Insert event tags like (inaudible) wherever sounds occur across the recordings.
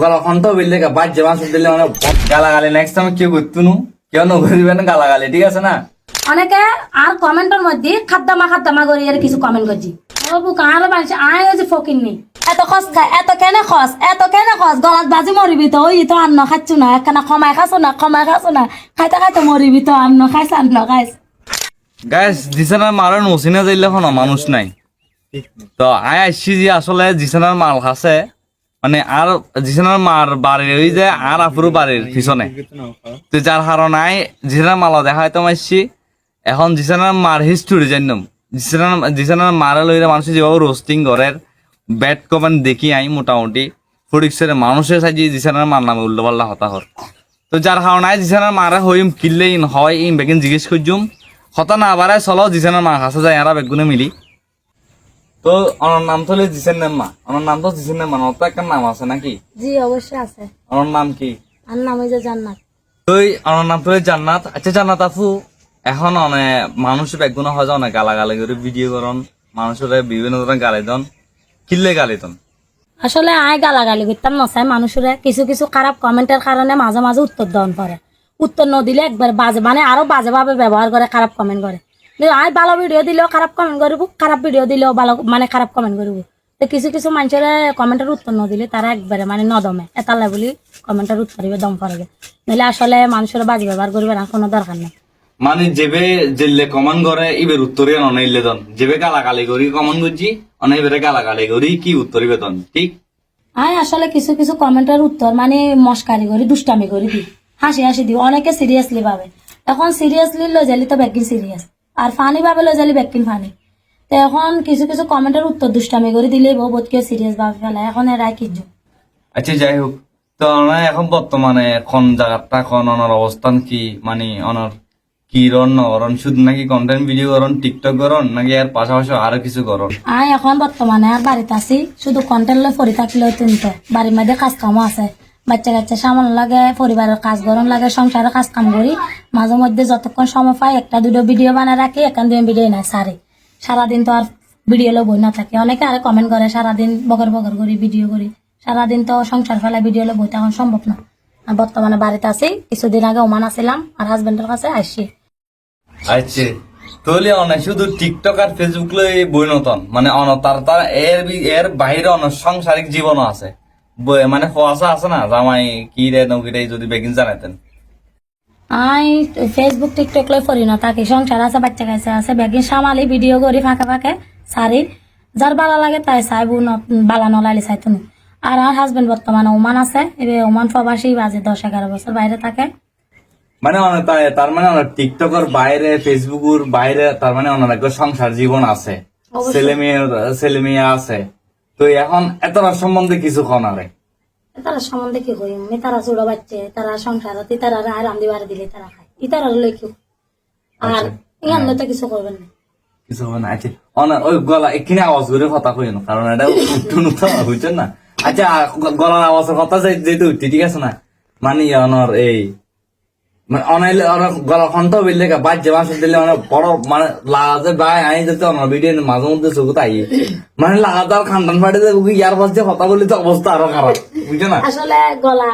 গলা বিললে দিলে মানে গালাগালি নেক্সট টাইম কেউ করতো কেউ নগরিবে গালাগালি ঠিক আছে না? অনেকে আর কমেন্টের মধ্যে খাদ্দামা খাদ্দামা করি আর কিছু কমেন্ট করছি। মানুষ আয় হয়েছে ফকির নি। এত খস খায় এত কেনে খস এত কেনে খস গলাত বাজি মরিবি তো ওই তো আন্ন খাচ্ছু না একখানা কমাই না কমাই না খাইতে খাইতে মরিবি তো আন্ন খাইছ আন্ন খাইছ। গাইস জিসানার মারের নসিনা যাইলে কোনো মানুষ নাই। তো আয় আসছি যে আসলে জিসানার মাল খাসে মানে আর জিসানার মার বাড়ির, ওই যে আর আপুরো বাড়ির পিছনে। তো যার হারণ আয় জিসানার মাল দেখা হয়তো আসছি এখন জিসানার মার হিস্টোরি জানলাম জিসানার জিসানার মারা লইলে মানুষ যেভাবে রোস্টিং করের ব্যাট কমেন্ট দেখি আই মোটামুটি। ফরিক্সের মানুষের সাজিয়ে জিসানার মার নামে উল্টো পাল্টা হতা হর তো যার কারণে জিসানার মারা হইম কিনলে ইন হয় ইন বেগিন জিজ্ঞেস করছুম হতা না আবার চলো জিসানার মা কাছে যায় এরা বেগুনে মিলি। তো অনার নাম তো হলে জিসেন মা। অনার নাম তো জিসেন মা ওর তো একটা নাম আছে নাকি? জি অবশ্যই আছে। অনার নাম কি? আর নাম হয়েছে জান্নাত। তুই অনার নাম তো জান্নাত। আচ্ছা জান্নাত আপু এখন অনে মানুষ বেগুনে হয় অনেক গালাগালি করে ভিডিও করন। মানুষের বিভিন্ন ধরনের গালি দন। কিল্লে গালি দন? আসলে আয় গালাগালি করতাম না নচাই মানুষের কিছু কিছু খারাপ কমেন্টের কারণে মাঝে মাঝে উত্তর দেওয়ান পরে উত্তর ন দিলে একবার বাজে মানে আরও বাজে ভাবে ব্যবহার করে খারাপ কমেন্ট করে। আয় ভালো ভিডিও দিলেও খারাপ কমেন্ট করব খারাপ ভিডিও দিলেও ভালো মানে খারাপ কমেন্ট করব তো কিছু কিছু মানুষের কমেন্টের উত্তর ন দিলে তারা একবারে মানে নদমে। এতালে বলি কমেন্টের উত্তর দিবে দম করবে নইলে আসলে মানুষের বাজে ব্যবহার করবে না কোনো দরকার নেই। মানে যেবে জেলে কমান করে ইবের উত্তরে অনাইলে দন। যেবে গালাগালি করি কমান করছি অনেক এবারে গালাগালি করি কি উত্তরি বেতন ঠিক? আয় আসলে কিছু কিছু কমেন্টের উত্তর মানে মস্কারি করি দুষ্টামি করি দি হাসি হাসি দিই অনেকে সিরিয়াসলি ভাবে। এখন সিরিয়াসলি লই যালি তো ব্যাকিং সিরিয়াস আর ফানি ভাবে লই যালি ব্যাকিং ফানি। তো এখন কিছু কিছু কমেন্টের উত্তর দুষ্টামি করে দিলে বোধ কেউ সিরিয়াস ভাবে ফেলে এখন এরাই কিনছো আচ্ছা যাই হোক। তো অনার এখন বর্তমানে কোন জায়গাটা কোন অনার অবস্থান কি? মানে অনার কি রন নরন শুধু নাকি কন্টেন্ট ভিডিও করন টিকটক করন নাকি এর পাশাপাশি আরও কিছু করন আয় এখন বর্তমানে আর বাড়িতে আছি। শুধু কন্টেন্ট লই পড়ে থাকলেও কিন্তু বাড়ির মধ্যে কাজ কামও আছে। বাচ্চা কাচ্চা সামাল লাগে, পরিবারের কাজ গরম লাগে সংসারের কাজ কাম করি। মাঝে মধ্যে যতক্ষণ সময় পাই, একটা, দুটো ভিডিও বানায় রাখি একান দুই ভিডিও নাই সারি সারাদিন তো আর ভিডিও লো বই না থাকে। অনেকে আরে কমেন্ট করে, সারাদিন বগর বগর করি ভিডিও করি। সারাদিন তো সংসার ফেলা ভিডিও লো বইতে এখন সম্ভব না। আর বর্তমানে বাড়িতে আছি, কিছুদিন আগে ওমান আছিলাম আর হাজবেন্ডের কাছে আসছি। আচ্ছা তাহলে অনেক শুধু টিকটক আর ফেসবুক লই বই নতন? মানে অন, তার এর এর বাইরে অনেক সাংসারিক জীবনও আছে। মানে ফসা আছে না জামাই কি রে নকিরে যদি বেগিন জানাতেন আই ফেসবুক টিকটক লই না তাকে সংসার আছে বাচ্চা কাছে আছে সামালি ভিডিও করি ফাঁকে ফাঁকে সারি যার ভালো লাগে তাই চাইব বালা নলাইলে চাইতো না আর আমার হাজবেন্ড বর্তমানে ওমান আছে এবার ওমান প্রবাসী বাজে দশ এগারো বছর বাইরে থাকে। মানে তার- তার মানে টিকটকের বাইরে ফেসবুকের বাইরে তার মানে অনেক সংসার জীবন আছে। ছেলে মেয়ে ছেলে মেয়ে আছে। তো এখন এত সম্বন্ধে কিছু কনারে তারা সম্বন্ধে কি করি আমি তারা ছোট বাচ্চা তারা সংসার আছে তারা রান্ধি বাড়ি দিলে তারা খায়। ই তারা লই কি আর ইয়ান তো কিছু করবেন না। কিছু হবে না আচ্ছা। অনেক ওই গলা এখানে আওয়াজ করে কথা কই না কারণ এটা উঠুন তো বুঝছেন না? আচ্ছা গলার আওয়াজের কথা যেহেতু উঠতে ঠিক আছে না? মানে অনর এই মানে অনাইলে অনেক গলা বিললে বাজ্যে মাছ দিলে মানে বড় মানে লাগাতে বাই আই যেতে ভিডিও মাঝে মধ্যে চোখ তাই মানে লাগাতার খান্ডান ফাটিতে ইয়ার পাশে কথা বললে তো অবস্থা আরও খারাপ বুঝছ না? আসলে গলা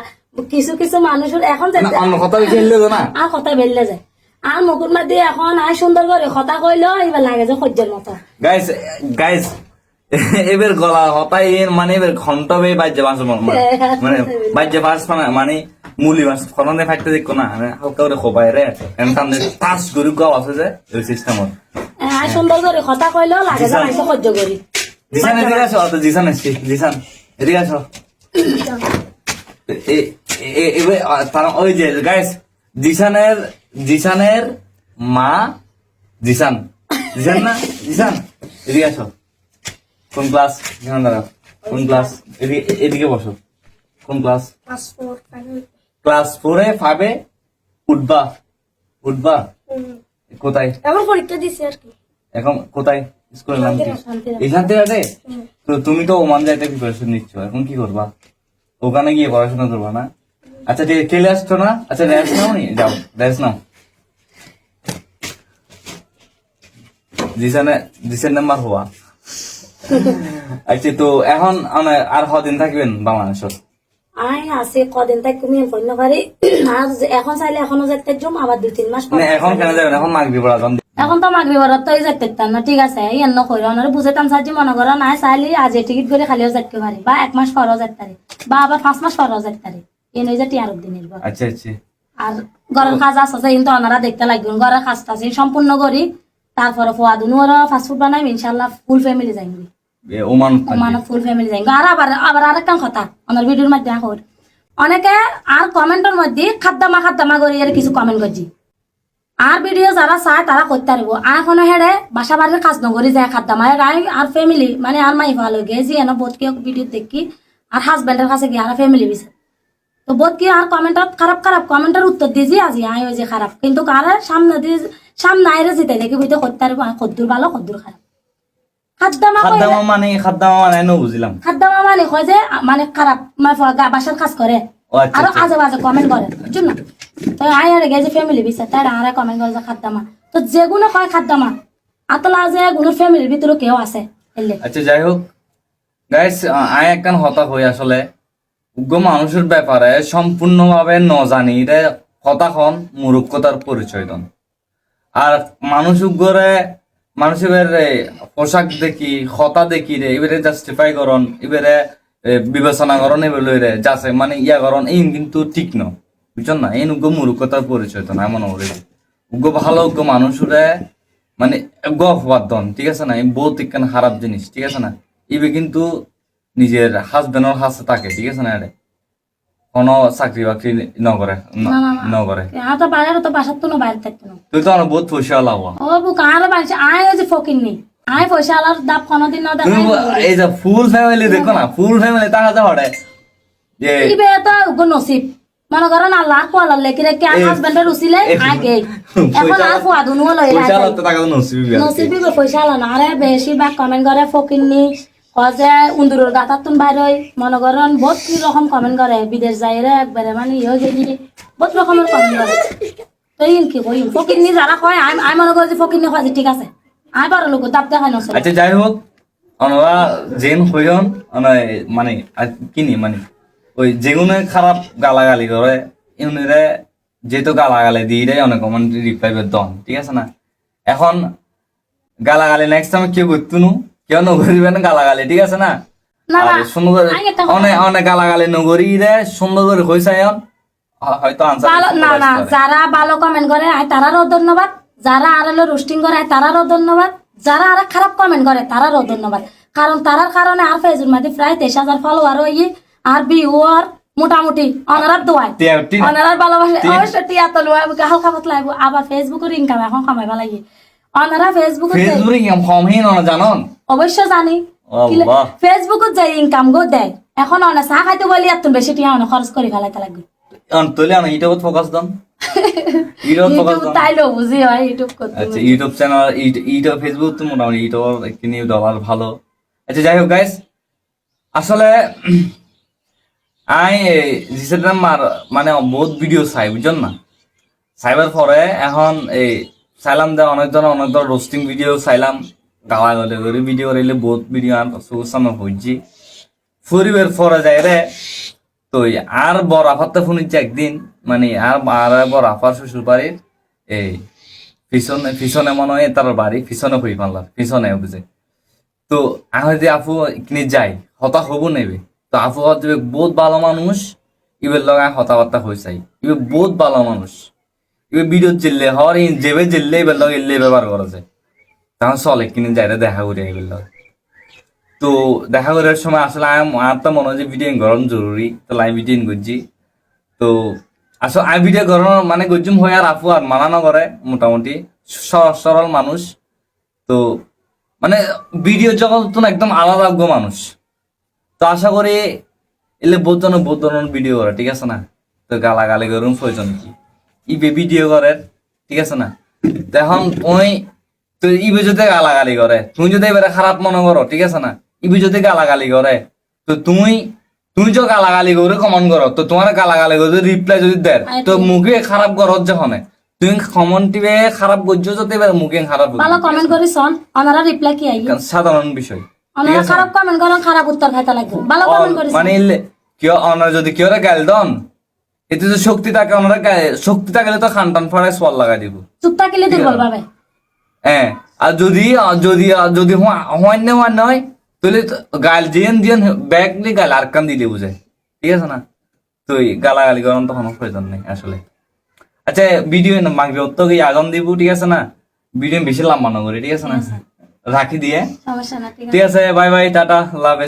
কিছু কিছু মানুষের এখন অন্য কথা খেললে না আর কথা বেললে যায়। আর মুকুর এখন আয় সুন্দর করে কথা কইলো এবার লাগে যে সহ্যের মতো। গাইস গাইস এবার গলা হতাই মানে এবার ঘন্ট বে বাজ্যে মাছ (laughs) মানে বাজ্যে মাছ মানে মানে মুলি মাছ ফলনে ফাইতে দেখো না মানে হালকা করে খোপাই রে এমন সামনে টাচ করে গাও আছে যে ওই সিস্টেমত আয় সুন্দর করে কথা কইলো লাগে যে আমি সহ্য করি জিসান এদিকে আসো তো জিসান এসছি জিসান এদিকে আসো এ- এ- এবার তার ওই যে গাইস জিসানের জিসানের মা জিসান জিসান না? জিসান এদিকে আসো কোন ক্লাস এখানে দাঁড়াও কোন ক্লাস এদিকে এদিকে বসো। কোন ক্লাস ক্লাস ফোরে ফাইভে উঠবা। উঠবা? কোথায়? এবার পরীক্ষা দিছি আর কি। এখন কোথায়? স্কুলের নাম কি? এখান থেকে আছে তো তুমি তো ওমান যাইতে প্রিপারেশন নিচ্ছ এখন কি করবা? ওখানে গিয়ে পড়াশোনা করবা না? আচ্ছা ঠিক খেলে আসছো না? আচ্ছা রেস্ট নাও নি? যাও রেস্ট নাও। জিসানে জিসের নাম্বার হওয়া। আচ্ছা তো এখন আর কদিন থাকবেন বাংলাদেশত? আই আছে কদিন তাই তুমি পড়তে পারি আর এখন চাইলে এখনও যেতে জম আবার দুই তিন মাস পর এখন কেন যাবেন এখন মাগবি এখন তো মাগবি তো যেতে পারতাম না ঠিক আছে এই এন্ন কইরা ওনারে সাজি মনে করো নাই চাইলে আজ টিকিট করে খালিও যেতে পারি বা এক মাস পরও যেতে পারি বা আবার পাঁচ মাস পরও যেতে পারি এই নয় যে টিয়ার দিনের পর আচ্ছা আচ্ছা। আর ঘরের কাজ আছে কিন্তু ওনারা দেখতে লাগবে ঘরের কাজটা সম্পূর্ণ করি তারপরে ফোয়া দুনু ওরা ফাস্টফুড বানাই ইনশাল্লাহ ফুল ফ্যামিলি যাইবি অনেকে আর কমেন্টের মধ্যে খাদ্দামা খাদ্দামা কিছু কমেন্ট করছি। আর ভিডিও যারা চায়, তারা করতে পারব। আর এখনও হেরে বাসা বাড়ির কাজ যায় খাদ্দামা। আর ফ্যামিলি মানে আর মাই ভালো গেছি এনে বোধ কি ভিডিও দেখি, আর হাজবেন্ডের কাছে গিয়ে আর ফ্যামিলি বিছে তো বোধ কি আর কমেন্টত খারাপ খারাপ কমেন্টের উত্তর দিয়েছি আজি আই ওই খারাপ। কিন্তু কারে সামনে দিয়ে সামনে আইরে যেতে দেখি বুঝতে করতে পারব। কদ্দুর ভালো, কদ্দুর খারাপ। খাদ্দামা মানে খাদ্দামা মানে নো বুঝলাম। খাদ্দামা মানে কয় যে মানে খারাপ মানে বাসার কাজ করে। ও আচ্ছা আরও আচ্ছা। আজে বাজে কমেন্ট করে বুঝছ না? তো আই আর গেছে ফ্যামিলি বিচার তাই আরে কমেন্ট করে যে খাদ্দামা। তো যেগুলো কয় খাদ্দামা আতলা যে গুলোর ফ্যামিলির ভিতরে কেউ আছে আচ্ছা যাই হোক। গাইস আয় একখান হতা হই আসলে। উগ্র মানুষের ব্যাপারে সম্পূর্ণভাবে ন জানি। রে হতাখন মূর্খতার পরিচয় দন। আর মানুষ উগ্রে মানুষ এবারে পোশাক দেখি, হতা দেখি রে, এবারে জাস্টিফাই করন, এবারে বিবেচনা করন, এবারে রে যাচ্ছে মানে ইয়া করন, এই কিন্তু ঠিক ন। বুঝছেন না? এই উগ্র মূর্খতার পরিচয় দন এমন ওরে উগ্র ভালো উগ্র মানুষরে মানে গফবাদ দন, ঠিক আছে না? এই বহুত খারাপ জিনিস, ঠিক আছে না? ইবে কিন্তু নিজের হাজবেন্ডর হাসে থাকে, ঠিক আছে না রে? কোনো চাকরি বাকরি নকরে না, না, না। নকরে আর তো বাইরে তো বাসার তো বাইরে থাকতো না তুই তো বহুত পয়সা লাভ ও বুক আর বাড়ছে আয় যে ফকির নি। আয় পয়সা আলার দাপ কোনোদিন না তুমি এই যে ফুল ফ্যামিলি দেখো না ফুল ফ্যামিলি তাহা যা হরে যে ইবে তো উগ্র নসিব মনে করেন আল্লাহ কোয়ালার লেখি রেখে হাজবেন্ডের এই- আগে এখন আর ফুয়া দুনু লই পয়সা লাভ তো টাকা নসিবি বিয়া নসিবি গো পয়সা আলো না। আরে বেশিরভাগ কমেন্ট করে ফকিরনি যে উন্দুরের গাতার তুন বাইর হই মনে করেন বহুত কি রকম কমেন্ট করে বিদেশ যাই রে একবারে মানে ইয়ে গেলি বহুত রকমের কমেন্ট করে তো কি করি ফকিরনি যারা কয় আমি আমি মনে করি যে ফকিরনি কয় যে ঠিক আছে। আমি পারো লোক দাপ দেখাই নসলে আচ্ছা যাই হোক আমরা জেন হইন মানে আর কিনি মানে ওই যেগুনে খারাপ গালাগালি করে ইউনিরে যেহেতু গালাগালি দিয়ে দেয় অনেক মানে রিপ্লাই দন, ঠিক আছে না? এখন গালাগালি নেক্সট টাইম কেউ করতো নু কেউ নগরিবেন গালাগালি ঠিক আছে না? সুন্দর করে অনেক অনেক গালাগালি নগরি রে সুন্দর করে কইসাই হয়তো আনসার না না যারা ভালো কমেন্ট করে তারারও ধন্যবাদ। যারা আর হলো রোস্টিং করে তারারও ধন্যবাদ। যারা আর খারাপ কমেন্ট করে তারারও ধন্যবাদ। কারণ তারার কারণে আর ফেসবুক মধ্যে প্রায় তেইশ হাজার ফলোয়ার আর মোটামুটি অনারার টি- অনারার ভালোবাসে। অবশ্যই টিয়া তো হালকা পাতলা আবার ফেসবুকের ইনকাম এখন কামাইবা লাগে। অনারা ফেসবুকে ফেসবুক কম হিন জানন? অবশ্য জানি। ফেসবুকত যাই ইনকাম গো দেয়। এখন অনেক চাহ খাইতে বলি এত বেশি টিয়া খরচ করে ফেলাইতে লাগবে আনা ইউটিউবত ফোকাস ফোকাস ইউটিউব দন তাইলেও বুঝি হয় ইউটিউব করতে আচ্ছা ইউটিউব চ্যানেল ইউটিউব ফেসবুক তো মোটামুটি ইউটিউব কিনে ডলার ভালো। আচ্ছা যাই হোক গাইস আসলে আই জিসেটার মার মানে বহুত ভিডিও চাই বুঝছেন না চাইবার পরে এখন এই চাইলাম যে অনেক ধরনের অনেক ধরনের রোস্টিং ভিডিও চাইলাম গাওয়া গলে করে ভিডিও রইলে বহুত ভিডিও আর সামনে হইছি। ফুরিবের পরে যাই রে, তো আর বড় আফারতে শুনিছি একদিন মানে আর আর বড় আফার শ্বশুর বাড়ির, এই পিছনে পিছনে মনে হয় তার বাড়ি, পিছনে হই পারলাম, পিছনে বুঝে। তো আমি যে আপু কিনে যাই, হতা হব নেবে তো আপু হচ্ছে বহুত ভালো মানুষ ইবের লগা হতাবার্তা হয়ে চাই ইবে বহুত ভালো মানুষ। ভিডিও চিল্লে হর ইন যেবে চিল্লে লগে ইল্লে ব্যবহার করা যায় তখন চলে কিনে যাই দেখা করি ইবের লগে তো দেখা করার সময় আসলে আম- আমার তো মনে হয় যে ভিডিও গরম জরুরি তো লাইভ ভিডিও করছি তো আসলে আমি ভিডিও গরম মানে গজ্জুম হয়ে আর আপু আর মানানো করে মোটামুটি সরল মানুষ তো মানে ভিডিও জগৎ একদম আলাদা মানুষ তো আশা করি এলে বহুত ধরনের ভিডিও করে ঠিক আছে না তো গালাগালি করুন প্রয়োজন কি ইবে ভিডিও করে ঠিক আছে না? এখন ওই তো ইবে যদি গালাগালি করে তুমি যদি এবারে খারাপ মনে করো ঠিক আছে না? ইবে যদি গালাগালি করে তো তুমি তুমি যে গালাগালি করে কমন করো তো তোমার গালাগালি করে রিপ্লাই যদি দেয় তো মুখে খারাপ করো যখন। তুমি কমন টিভে খারাপ করছ যদি এবার মুখে খারাপ ভালো কমেন্ট করি শোন ওনারা রিপ্লাই কি আই সাধারণ বিষয় ওনারা খারাপ কমেন্ট করেন খারাপ উত্তর খাইতে লাগবে। ভালো কমেন্ট করি মানে কেউ ওনারা যদি কেউ গাইল দন এতে যে শক্তি থাকে গায়ে- শক্তি থাকলে তো খান টান ফাড়ায় সোয়াল লাগাই দিব। চুপ থাকিলে দুর্বল পাবে। হ্যাঁ আর যদি যদি যদি হয় না হয় নয় তাহলে গাল জিয়েন জিয়েন ব্যাগ নিয়ে গাল আর কান দিলে বুঝে। ঠিক আছে না? তো গালাগালি করার তো কোনো প্রয়োজন নেই আসলে। আচ্ছা ভিডিও মাগবে অত কি আগাম দিব ঠিক আছে না? ভিডিও বেশি লম্বা না করে ঠিক আছে না? রাখি দিয়ে। ঠিক আছে। বাই বাই টাটা লাভ